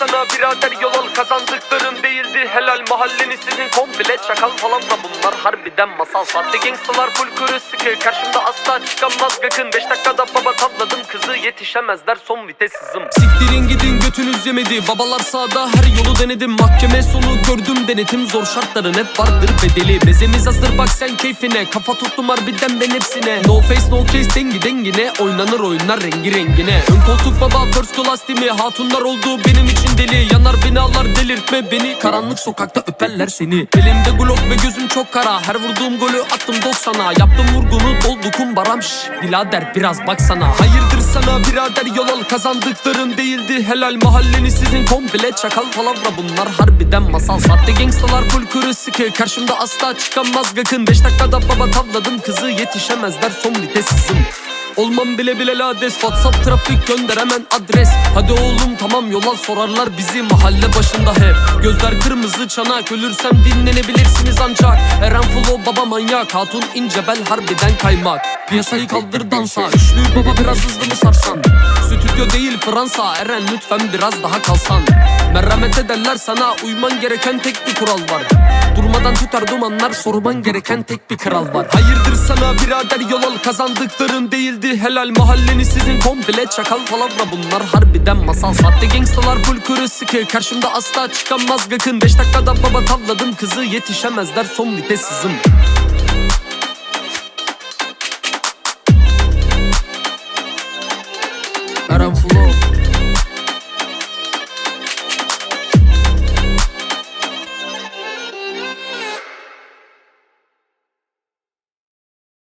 sana birader yol al Kazandıkların değildi helal mahalleni sizin komple Çakal falan da bunlar. Harbiden masal Sahte gangstalar full kuru sıkı Karşımda asla çıkamaz gakın. 5 dakikada baba tavladım kızı Yetişemezler son vites hızım Siktirin gidin götünüz yemedi. Babalar sağda her yolu denedim. Mahkeme sonu gördüm denetim Zor şartların hep vardır bedeli. Mezemiz hazır bak sen keyfine. Kafa tuttum harbiden ben hepsine. No face no case dengi dengine. Oynanır oyunlar rengi rengine. Ön koltuk baba first class değil mi? Hatunlar oldu benim için deli Yanar binalar delirtme beni. Karanlık sokakta öperler seni. Elimde glock ve gözüm çok kara. Her vurduğum golü attım 90'a Yaptım vurgunu doldu kumbaram Şş, birader biraz baksana. Hayırdır sana birader yol al. Kazandıkların değildi helal. Mahalleni sizin komple Çakal palavra. Bunlar harbiden masal. Sahte gangstalar full kuru sıkı. Karşımda asla çıkamaz. Gakın 5 dakikada baba tavladım. Kızı Yetişemezler son vites hızım Olmam bile bile lades Whatsapp trafik gönder hemen adres. Hadi oğlum tamam yol al sorarlar bizi. Mahalle başında hep. Gözler kırmızı çanak. Ölürsem dinlenebilirsiniz ancak. Eren Flo baba manyak. Hatun ince bel harbiden kaymak. Piyasayı kaldır dansa Üçlü baba biraz hızlı mı sarsan Fransa Eren lütfen biraz daha kalsan. Merhamet ederler sana uyman gereken tek bir kural var. Durmadan tüter dumanlar sorman gereken tek bir kral var. Hayırdır sana birader yol al kazandıkların değildi helal. Mahalleni sizin komple çakal palavra bunlar. Harbiden masal Sahte gangstalar full kuru sıkı. Karşımda asla çıkamaz gakın 5 dakikada baba tavladım kızı yetişemezler son vites hızım floor.